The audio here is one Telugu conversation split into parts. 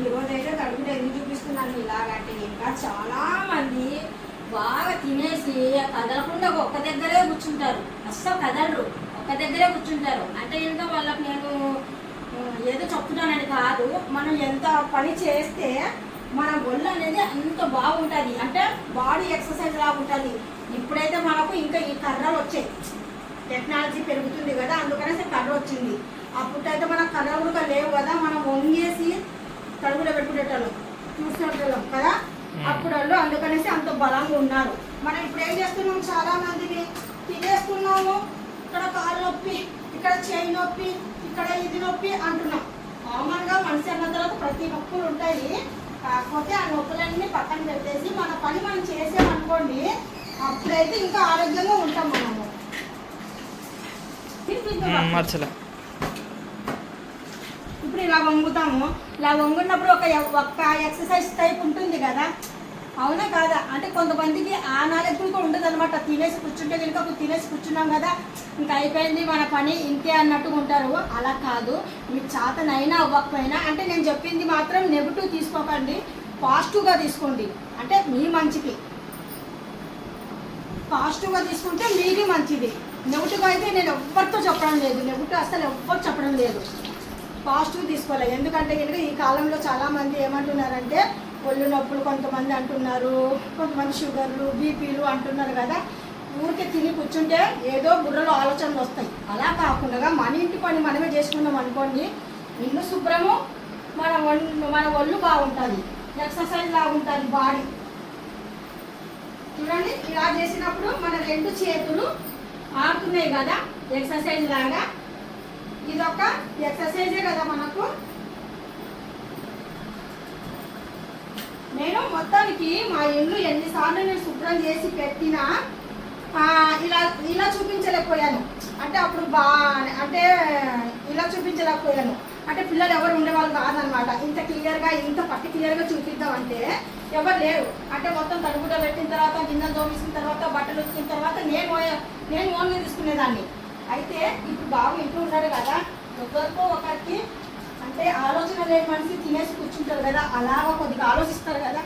ఈ రోజు అయితే కడుపులో ఎందుకు చూపిస్తున్నాను ఇలాగంటే ఇంకా చాలా మంది బాగా తినేసి కదలకుండా ఒక్క దగ్గరే కూర్చుంటారు. అస్సలు కదలరు. ఒక్క దగ్గరే కూర్చుంటారు. అంటే ఏంటో వాళ్ళకి నేను ఏదో చెప్తున్నానని కాదు. మనం ఎంత పని చేస్తే మన ఒళ్ళు అనేది అంత బాగుంటుంది. అంటే బాడీ ఎక్సర్సైజ్ లాగా ఉంటుంది. ఇప్పుడైతే మనకు ఇంకా ఈ కర్రలు వచ్చాయి. టెక్నాలజీ పెరుగుతుంది కదా అందుకనేసి కర్ర వచ్చింది. అప్పుడైతే మన కర్ర కూడా లేవు కదా. మనం వంగేసి కడుపులో పెట్టుకునేటోళ్ళం. చూసేటోళ్ళం కదా? అప్పుడు వాళ్ళు అందుకనేసి అంత బలంగా ఉన్నారు. మనం ఇప్పుడు ఏం చేస్తున్నాం? చాలా మందిని తినేస్తున్నాము. ఇక్కడ కాలు నొప్పి ఇక్కడ చేయి నొప్పి ఇక్కడ ఇది నొప్పి అంటున్నాం. కామన్గా మనిషి అన్న తర్వాత ప్రతి నొప్పులు ఉంటాయి. కాకపోతే ఆ నొప్పులన్నీ పక్కన పెట్టేసి మన పని మనం చేసామనుకోండి అప్పుడైతే ఇంకా ఆరోగ్యంగా ఉంటాం మనము. ఇప్పుడు ఇలా వంగుతాము. ఇలా వంగున్నప్పుడు ఒక ఒక్క ఎక్సర్సైజ్ టైప్ ఉంటుంది కదా. అవునా కాదా? అంటే కొంతమందికి ఆ నాలెడ్జ్ కూడా ఉండదు అనమాట తినేసి కూర్చుంటే కనుక ఇప్పుడు తినేసి కూర్చున్నాం కదా. ఇంకా అయిపోయింది మన పని ఇంతే అన్నట్టుగా ఉంటారు. అలా కాదు. మీకు చేతనైనా అవ్వకపోయినా అంటే నేను చెప్పింది మాత్రం నెగిటివ్ తీసుకోకండి. పాజిటివ్గా తీసుకోండి. అంటే మీ మంచికి. పాజిటివ్గా తీసుకుంటే మీది మంచిది. నెగిటివ్గా అయితే నేను ఎవ్వరితో చెప్పడం లేదు. నెగిటివ్ అసలు ఎవ్వరు చెప్పడం లేదు. పాజిటివ్ తీసుకోవాలి ఎందుకంటే కనుక ఈ కాలంలో చాలామంది ఏమంటున్నారంటే ఒళ్ళు నొప్పులు కొంతమంది అంటున్నారు కొంతమంది షుగర్లు బీపీలు అంటున్నారు కదా. ఊరికే తిని కూర్చుంటే ఏదో బుర్రలో ఆలోచనలు వస్తాయి. అలా కాకుండా మన ఇంటి పని మనమే చేసుకున్నాం అనుకోండి ఇల్లు శుభ్రము మన ఒళ్ళు మన ఒళ్ళు బాగుంటుంది. ఎక్సర్సైజ్ లాగుంటుంది బాడీ. చూడండి ఇలా చేసినప్పుడు మన రెండు చేతులు ఆడుతున్నాయి కదా ఎక్సర్సైజ్ లాగా. ఇదొక ఎక్సర్సైజే కదా మనకు. నేను మొత్తానికి మా ఇల్లు ఎన్నిసార్లు నేను శుభ్రం చేసి పెట్టినా ఇలా ఇలా చూపించలేకపోయాను. అంటే అప్పుడు బా అంటే ఇలా చూపించలేకపోయాను. అంటే పిల్లలు ఎవరు ఉండేవాళ్ళు కాదనమాట. ఇంత క్లియర్గా ఇంత పర్టికులర్గా చూపిద్దామంటే ఎవరు లేరు. అంటే మొత్తం తడుగుడ పెట్టిన తర్వాత గిన్నెలు తోమేసిన తర్వాత బట్టలు వచ్చిన తర్వాత నేను ఓ- నేను ఓన్గా తీసుకునేదాన్ని. అయితే ఇప్పుడు బాబు ఇంట్లో ఉన్నాడు కదా ఒకరికో ఒకరికి అంటే ఆలోచన లేని మనిషి తినేసి కూర్చుంటారు కదా అలాగా కొద్దిగా ఆలోచిస్తారు కదా.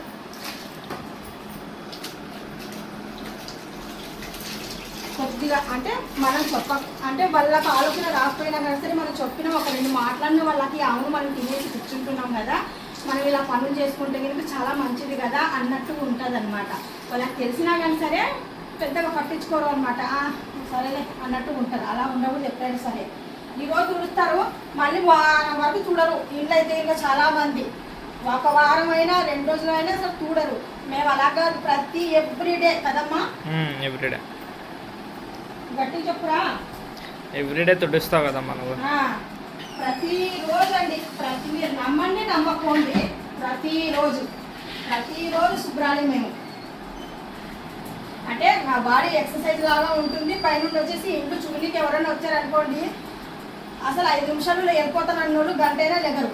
కొద్దిగా అంటే మనం చెప్ప అంటే వాళ్ళకి ఆలోచన రాకపోయినా కానీ సరే మనం చెప్పిన ఒక రెండు మాట్లాడిన వాళ్ళకి అవును మనం తినేసి కూర్చుంటున్నాం కదా మనం ఇలా పనులు చేసుకుంటే కనుక చాలా మంచిది కదా అన్నట్టు ఉంటుంది అనమాట వాళ్ళకి తెలిసినా కానీ సరే పెద్దగా పట్టించుకోరు అనమాట సరేలే అన్నట్టు ఉంటారు. అలా ఉండకూడదు ఎప్పుడైనా సరే. ఈ రోజు చూస్తారు మళ్ళీ వారం వరకు చూడరు. ఇంట్లో అయితే ఇంకా చాలా మంది. ఒక వారం అయినా రెండు రోజులు అయినా అసలు చూడరు. మేము అలా కాదు ప్రతి ఎవ్రీడే కదమ్మా? ఎవ్రీడే గట్టి చెప్పురా? ఎవ్రీడే తుడుస్తావు కదా మనకు ఆ, ప్రతిరోజు అండి ప్రతి మీరు నమ్మండి నమ్మకండి. ప్రతిరోజు ప్రతిరోజు శుభ్రాలి మేము. అంటే నా బాడీ ఎక్సర్సైజ్ లాగా ఉంటుంది పైనుండి వచ్చేసి ఇంట్లో చూడడానికి ఎవరైనా వచ్చారనుకోండి అసలు ఐదు నిమిషాలు వెళ్ళిపోతానన్న వాళ్ళు గంట అయినా లెగరు.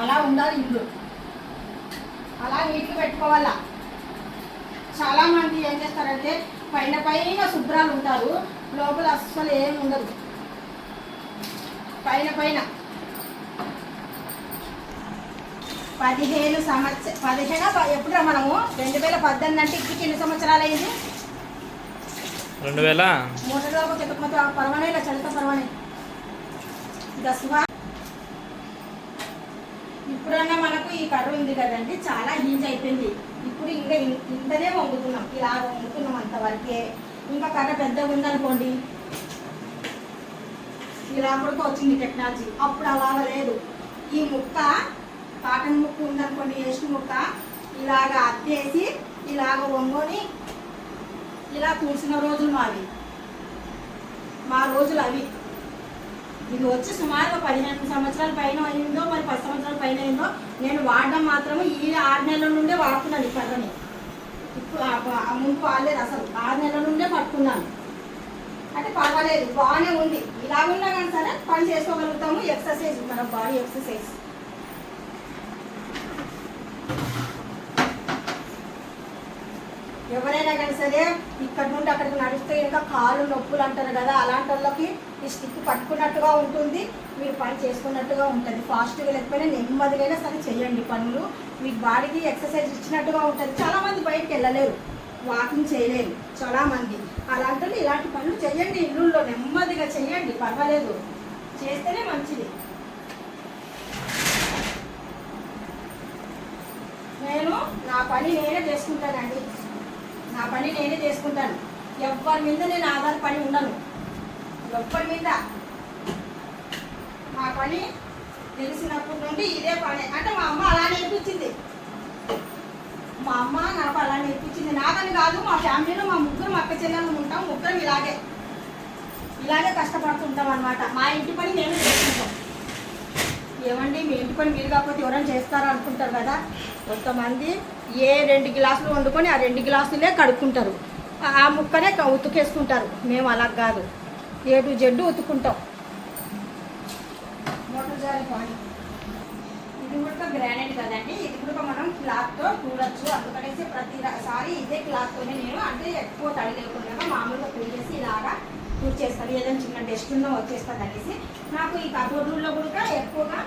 అలా ఉండాలి ఇల్లు. అలా నీట్లు పెట్టుకోవాలా. చాలా మంది ఏం చేస్తారంటే పైన పైన శుభ్రాలు ఉంటారు లోపల అస్సలు ఏం ఉండదు. పైన పైన. పదిహేను సంవత్సర పదిహేను ఎప్పుడు మనము? రెండు వేల పద్దెనిమిది అంటే ఇప్పటికి ఎన్ని సంవత్సరాలు అయింది రెండు వేల మూడు రోజులు చెత్త పర్వానే ఇలా చలిత రెండు దసవా ఇప్పుడన్నా మనకు ఈ కర్ర ఉంది కదండి చాలా హీజ్ అయిపోయింది. ఇప్పుడు ఇంకా ఇంతనే వంగుతున్నాం. ఇలా వంగుతున్నాం అంతవరకే ఇంకా కర్ర పెద్దగా ఉందనుకోండి ఇలా కూడా వచ్చింది టెక్నాలజీ. అప్పుడు అలా లేదు ఈ ముక్క కాటన్ ముక్క ఉందనుకోండి వేసిన ముక్క ఇలాగ అత్తేసి ఇలాగ వంగొని ఇలా కూర్చున్న రోజులు మావి. మా రోజులు అవి. ఇది వచ్చి సుమారుగా పదిహేను సంవత్సరాల పైన అయిందో మరి పది సంవత్సరాల పైన అయిందో నేను వాడడం మాత్రం ఈ ఆరు నెలల నుండే వాడుతున్నాను ఈ కర్రని. ఇప్పుడు ముందు వాడలేదు అసలు. ఆరు నెలల నుండే పట్టుకున్నాను. అంటే పర్వాలేదు బాగానే ఉంది. ఇలా ఉన్నా కానీ సరే పని చేసుకోగలుగుతాము ఎక్సర్సైజ్ మన బాడీ ఎక్సర్సైజ్ ఎవరైనా కానీ సరే ఇక్కడ నుండి అక్కడికి నడిస్తే ఇంకా కాళ్ళు నొప్పులు అంటారు కదా అలాంటి వాళ్ళకి ఈ స్టిక్ పట్టుకున్నట్టుగా ఉంటుంది మీరు పని చేసుకున్నట్టుగా ఉంటుంది. ఫాస్ట్గా లేకపోయినా నెమ్మదిగా సరే చేయండి పనులు. మీ బాడీకి ఎక్సర్సైజ్ ఇచ్చినట్టుగా ఉంటుంది. చాలామంది బయటకు వెళ్ళలేరు వాకింగ్ చేయలేరు చాలామంది అలాంటి ఇలాంటి పనులు చేయండి ఇల్లుల్లో నెమ్మదిగా చేయండి పర్వాలేదు. చేస్తేనే మంచిది. నేను నా పని నేనే చేసుకుంటానండి. నా పని నేనే చేసుకుంటాను. ఎవరి మీద నేను ఆధారపడి ఉండను. ఎవరి మీద. మా పని తెలిసినప్పటి నుండి ఇదే పని. అంటే మా అమ్మ అలా నేర్పించింది. మా అమ్మ నాకు అలా నేర్పించింది. నాకని కాదు మా ఫ్యామిలీలో మా ముగ్గురు మా అక్క చెల్లెలు ఉంటాం. ముగ్గురం ఇలాగే. ఇలాగే కష్టపడుతుంటాం అనమాట మా ఇంటి పని నేను చేసుకుంటాం. ఏమండి మీ ఇంటి పని మీరు కాకపోతే ఎవరైనా చేస్తారా అనుకుంటారు కదా? కొంతమంది ఏ రెండు గ్లాసులు వండుకొని ఆ రెండు గ్లాసులే కడుక్కుంటారు. ఆ ముక్కనే ఉతుకేసుకుంటారు. మేము అలా కాదు. A to జడ్డు ఉతుకుంటాం. మోటార్ జారి పానీ ఇది కూడా గ్రానైట్ కదండి. ఇది కూడా మనం క్లాత్తో చూడొచ్చు. అందుకనేసి ప్రతిసారి ఇదే క్లాత్తోనే నేను అంటే ఎక్కువ తడి లేకుండా మామూలుగా చేసి ఇలాగా చేస్తాను. ఏదైనా చిన్న డస్ట్ ఉన్నా వచ్చేస్తుంది అనేసి నాకు ఈ కబోర్డుల్లో కూడా ఎక్కువగా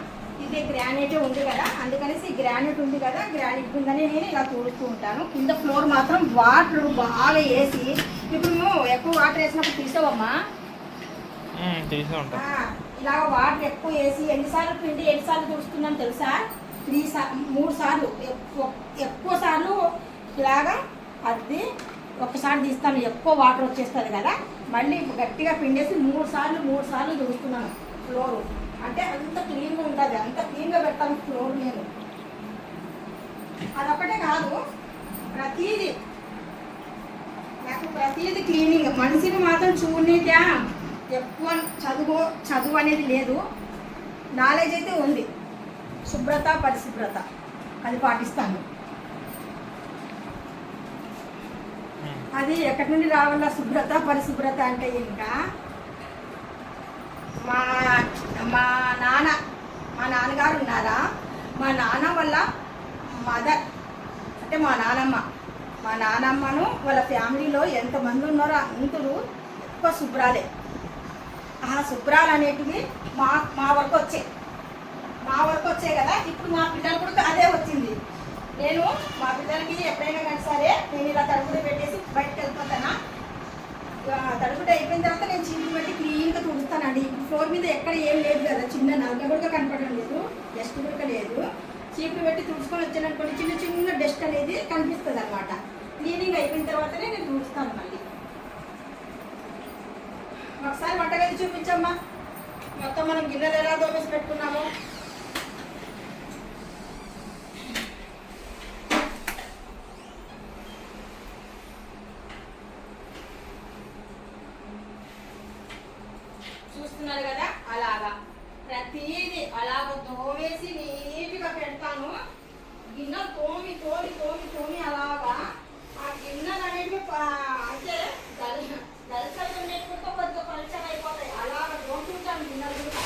ఇదే గ్రానైటే ఉంది కదా అందుకనేసి గ్రానైట్ ఉంది కదా గ్రానైట్ కిందనే నేను ఇలా తూడుస్తూ ఉంటాను. కింద ఫ్లోర్ మాత్రం వాటర్ బాగా వేసి ఇప్పుడు నువ్వు ఎక్కువ వాటర్ వేసినప్పుడు తీసావమ్మా? ఇలా వాటర్ ఎక్కువ వేసి ఎన్నిసార్లు పిండి ఎన్నిసార్లు తుడుస్తున్నాను తెలుసా? త్రీ సా మూడు సార్లు ఎక్కువ ఎక్కువ సార్లు ఇలాగా అద్ది ఒక్కసారి తీస్తాను ఎక్కువ వాటర్ వచ్చేస్తుంది కదా. మళ్ళీ గట్టిగా పిండేసి మూడు సార్లు మూడు సార్లు తుడుస్తున్నాను ఫ్లోర్. అంటే అంత క్లీన్గా ఉంటుంది. అంత క్లీన్గా పెడతాను ఫ్లోర్ నేను అదొకటే కాదు ప్రతీది నాకు ప్రతిదీ క్లీనింగ్ మనిషిని మాత్రం చూడనీదా ఎక్కువ చదువు చదువు అనేది లేదు. నాలెడ్జ్ అయితే ఉంది. శుభ్రత పరిశుభ్రత. అది పాటిస్తాను. ఉమ్, అది ఎక్కడి నుండి రావాల? శుభ్రత పరిశుభ్రత అంటే ఇంకా మా మా నాన్న మా నాన్నగారు ఉన్నారా? మా నాన్న వల్ల మదర్ అంటే మా నానమ్మ. మా నానమ్మను వాళ్ళ ఫ్యామిలీలో ఎంతమంది ఉన్నారో అందరూ ఎక్కువ శుభ్రాలే. ఆ శుభ్రాలు అనేటివి మా మా వరకు వచ్చాయి మా వరకు వచ్చాయి కదా? ఇప్పుడు మా పిల్లలు కూడా అదే వచ్చింది. నేను మా పిల్లలకి ఎప్పుడైనా కానీ సరే నేను ఇలా తడుపుడు పెట్టేసి బయటకు వెళ్ళిపోతానా? ఇక అయిపోయిన తర్వాత నేను చీపులు పెట్టి క్లీన్గా తుడుస్తానండి. ఇప్పుడు ఫ్లోర్ మీద ఎక్కడ ఏం లేదు కదా చిన్న నలక కూడా కనపడడం లేదు డస్ట్ కూడా లేదు. చీపులు పెట్టి తుడుచుకొని వచ్చాననుకోండి చిన్న చిన్న డస్ట్ అనేది కనిపిస్తుంది అనమాట క్లీనింగ్ అయిపోయిన తర్వాతనే నేను తుడుస్తాను మళ్ళీ. ఒకసారి వంటగది చూపించమ్మా. మొత్తం మనం గిన్నెలు ఎలా దోమేసి పెట్టుకున్నామో చూస్తున్నారు కదా అలాగా ప్రతిదీ అలాగ తోమేసి నీట్గా పెడతాను గిన్నె తోమి తోమి తోమి తోమి అలాగా ఆ గిన్నెలు అనేవి ప- అంటే గల్ గల్సలు ఉండేవి కూడా కొద్దిగా పలుచగా అయిపోతాయి అలాగ తోముకుంటాను గిన్నెలు కూడా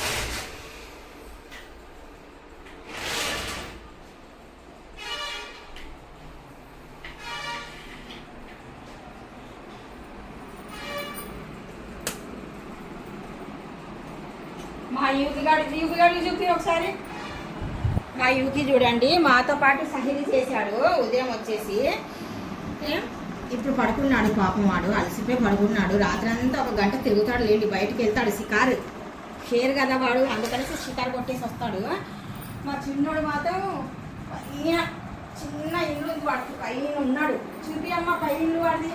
మా యూకి గాడి యూకి గాడికి చూపి ఒకసారి? మా యూకి చూడండి మాతో పాటు సహిరి చేశాడు ఉదయం వచ్చేసి. ఇప్పుడు పడుకున్నాడు పాపం వాడు అలసిపోయి పడుకున్నాడు. రాత్రి అంతా ఒక గంట తిరుగుతాడు లేండి బయటకు వెళ్తాడు షికారు. షేర్ కదా వాడు అందుకనేసి షికారు కొట్టేసి వస్తాడు. మా చిన్నోడు మాత్రం పైన చిన్న ఇల్లు ఉంది వాడు పైన ఉన్నాడు. చూపి అమ్మ పై ఇల్లు వాడిది.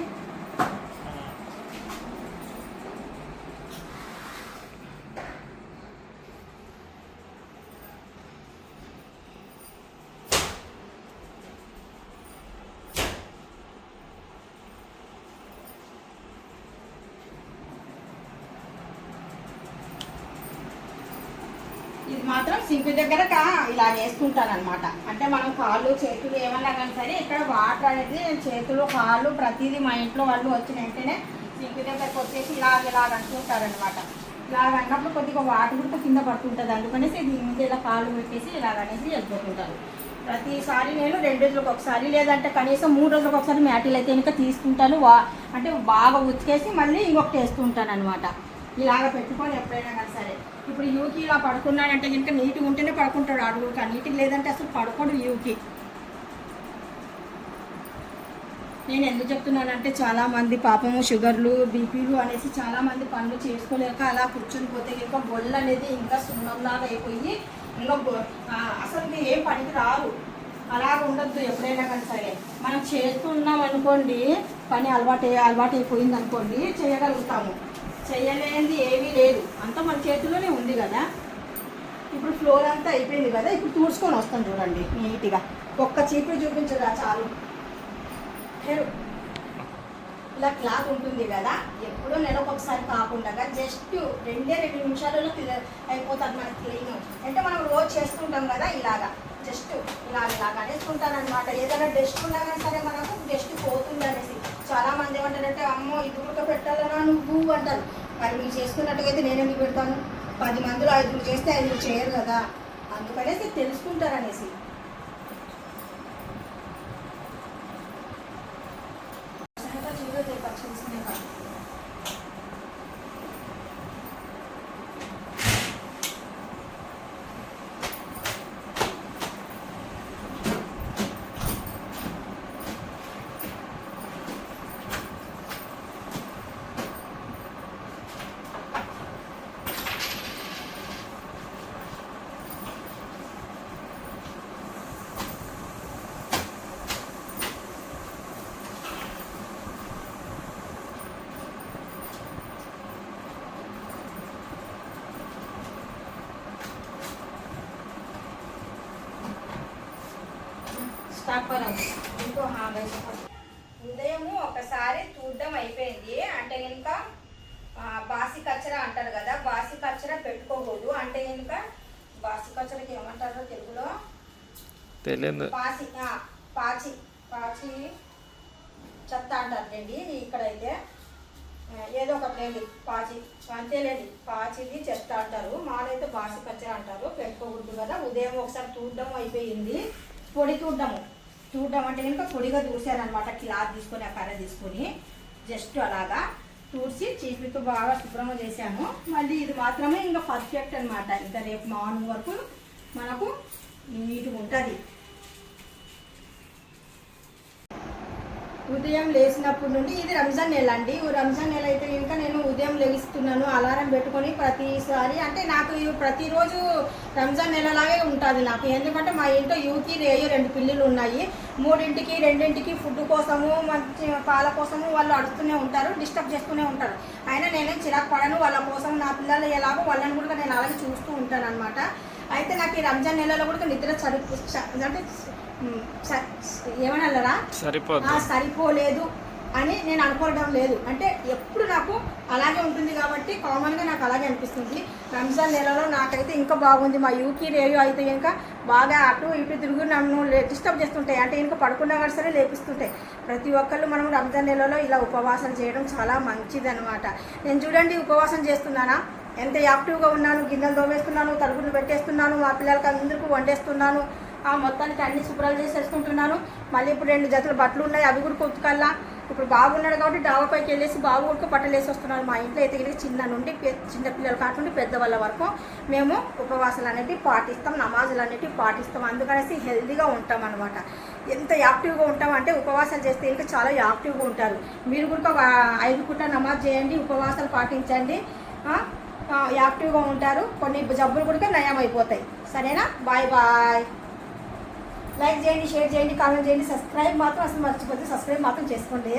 ఇది మాత్రం దగ్గర ఇలా వేసుకుంటాను అనమాట అంటే మనం కాళ్ళు చేతులు ఏమన్నా కానీ సరే ఇక్కడ వాటర్ అనేది చేతులు కాళ్ళు ప్రతిదీ మా ఇంట్లో వాళ్ళు వచ్చిన వెంటనే సింక్ దగ్గరకు వచ్చేసి ఇలాగ ఇలాగ అంటుంటారనమాట ఇలాగ అన్నప్పుడు కొద్దిగా వాటర్ కూడా కింద పడుతుంటుంది. అందుకనేసి దీని మీద ఇలా కాళ్ళు పెట్టేసి ఇలాగ అనేసి వెళ్ళిపోతుంటారు. ప్రతిసారి నేను రెండు రోజులకు ఒకసారి లేదంటే కనీసం మూడు రోజులకు ఒకసారి మ్యాటీలు అయితే ఇంకా తీసుకుంటాను. వా అంటే బాగా ఉతికేసి మళ్ళీ ఇంకొకటి వేస్తుంటాను అనమాట ఇలాగ పెట్టుకొని ఎప్పుడైనా కానీ సరే. ఇప్పుడు యూకి ఇలా పడుకున్నాడంటే కనుక నీట్గా ఉంటేనే పడుకుంటాడు అడుగు నీటికి లేదంటే అసలు పడుకోడు యూకి. నేను ఎందుకు చెప్తున్నానంటే చాలామంది పాపము షుగర్లు బీపీలు అనేసి చాలామంది పనులు చేసుకోలేక అలా కూర్చొని పోతే ఇంకా బొల్లు అనేది ఇంకా సున్నంలాగా అయిపోయి ఇంకా బొ- అసలు మీరు ఏం పనికి రారు అలాగ ఉండొద్దు ఎప్పుడైనా కానీ సరే. మనం చేస్తున్నాం అనుకోండి పని అలవాటు అలవాటు అయిపోయింది అనుకోండి చేయగలుగుతాము. చేయలేనిది ఏమీ లేదు. అంతా మన చేతిలోనే ఉంది కదా. ఇప్పుడు ఫ్లోర్ అంతా అయిపోయింది కదా. ఇప్పుడు తుడుచుకొని వస్తాం చూడండి నీట్గా. ఒక్క చీపురు చూపించరా చాలు. హెరు. ఇలా క్లాత్ ఉంటుంది కదా. ఎప్పుడో నెలకు ఒకసారి కాకుండా జస్ట్ రెండే రెండు నిమిషాలలో క్లియర్ అయిపోతుంది మనకి క్లీన్. అంటే మనం రోజు చేస్తుంటాం కదా ఇలాగా. జస్ట్ ఇలా ఇలాగ అనేసుకుంటాను అనమాట ఏదైనా డస్ట్ ఉన్నా కానీ సరే మనకు డస్ట్ పోతుంది అనేసి చాలా మంది ఏమంటారంటే అమ్మో ఇది ఉడక పెట్టాలనా నువ్వు? అంటారు. మరి మీరు చేసుకున్నట్టుగైతే నేను ఎందుకు పెడతాను? పది మందిలో ఐదుగురు చేస్తే ఐదుగురు చేయరు కదా. అందుకనేసి తెలుసుకుంటారనేసి అనేసి సహజ జీవిత పక్షించుకునే కాదు స్టాక్ పర్ ఇంకో హా గైస్ ఉదయము ఒకసారి చూడడం అయిపోయింది. అంటే కనుక బాసి కచ్చర అంటారు కదా బాసి కచ్చర పెట్టుకోకూడదు. అంటే కనుక బాసి కచ్చరకి ఏమంటారో తెలుగులో? తెలియదు. పాచి ఆ, పాచి పాచి చెత్త అంటారండి ఇక్కడైతే ఆ, ఏదో ఒకటి పాచి అంతేలేండి పాచిది చెత్త అంటారు. మాలైతే బాసి కచ్చర అంటారు. పెట్టుకోకూడదు కదా. ఉదయం ఒకసారి చూడడం అయిపోయింది. పొడి చూడడము. చూడడం అంటే కనుక పొడిగా దూసారనమాట క్లాత్ తీసుకొని ఆ కర్ర తీసుకొని. జస్ట్ అలాగా తూర్చి చీపితో బాగా శుభ్రంగా చేశాను. మళ్ళీ ఇది మాత్రమే ఇంకా పర్ఫెక్ట్ అనమాట ఇంకా రేపు మార్నింగ్ వరకు మనకు నీట్గా ఉంటుంది. ఉదయం లేచినప్పటి నుండి ఇది రంజాన్ నెల అండి. రంజాన్ నెల అయితే కనుక నేను ఉదయం లెగిస్తున్నాను అలారం పెట్టుకొని ప్రతిసారి అంటే నాకు ప్రతిరోజు రంజాన్ నెలలాగే ఉంటుంది నాకు. ఎందుకంటే మా ఇంట్లో యూకి రేయో రెండు పిల్లులు ఉన్నాయి. మూడింటికి రెండింటికి ఫుడ్ కోసము మంచి పాల కోసము వాళ్ళు అడుగుతూనే ఉంటారు డిస్టర్బ్ చేస్తూనే ఉంటారు. అయినా నేనేం చిరాకు పడను వాళ్ళ కోసం నా పిల్లలు ఎలాగో వాళ్ళని కూడా నేను అలాగే చూస్తూ ఉంటాను అనమాట అయితే నాకు ఈ రంజాన్ నెలలో కూడా నిద్ర చదువు అంటే సరిపోద్ది. సరిపోలేదు అని నేను అనుకోవడం లేదు. అంటే ఎప్పుడు నాకు అలాగే ఉంటుంది కాబట్టి కామన్గా నాకు అలాగే అనిపిస్తుంది. రంజాన్ నెలలో నాకైతే ఇంకా బాగుంది. మా యూకి రేడియో అయితే ఇంకా బాగా అటు ఇటు తిరుగు నన్ను డిస్టర్బ్ చేస్తుంటాయి. అంటే ఇంకా పడుకున్నా కూడా సరే లేపిస్తుంటాయి. ప్రతి ఒక్కళ్ళు మనం రంజాన్ నెలలో ఇలా ఉపవాసం చేయడం చాలా మంచిది అనమాట నేను చూడండి ఉపవాసం చేస్తున్నానా? ఎంత యాక్టివ్గా ఉన్నాను? గిన్నెలు తోమేస్తున్నాను తలుపులు పెట్టేస్తున్నాను మా పిల్లలకి అందరికీ వండేస్తున్నాను. మొత్తానికి అన్ని శుభ్రాలు చేసేసుకుంటున్నాను. మళ్ళీ ఇప్పుడు రెండు జతలు బట్టలు ఉన్నాయి అవి కూడా కొట్టుకల్లా. ఇప్పుడు బాగున్నాడు కాబట్టి డాబాపైకి వెళ్ళేసి బాబు కూడా బట్టలు వేసి వస్తున్నాను మా ఇంట్లో అయితే కనుక చిన్న నుండి చిన్న పిల్లల కాటు నుండి పెద్దవాళ్ళ వరకు మేము ఉపవాసాలు అనేటివి పాటిస్తాం నమాజులు అనేటివి పాటిస్తాం. అందుకనేసి హెల్తీగా ఉంటాం అనమాట ఎంత యాక్టివ్గా ఉంటాం అంటే ఉపవాసాలు చేస్తే ఇంకా చాలా యాక్టివ్గా ఉంటారు. మీరు కూడా ఒక ఐదు పూట నమాజ్ చేయండి ఉపవాసాలు పాటించండి. యాక్టివ్గా ఉంటారు. కొన్ని జబ్బులు కూడా నయం అయిపోతాయి సరేనా? Bye bye. లైక్ చేయండి షేర్ చేయండి కామెంట్ చేయండి సబ్స్క్రైబ్ మాత్రం అసలు మర్చిపోతే సబ్స్క్రైబ్ మాత్రం చేసుకోండి.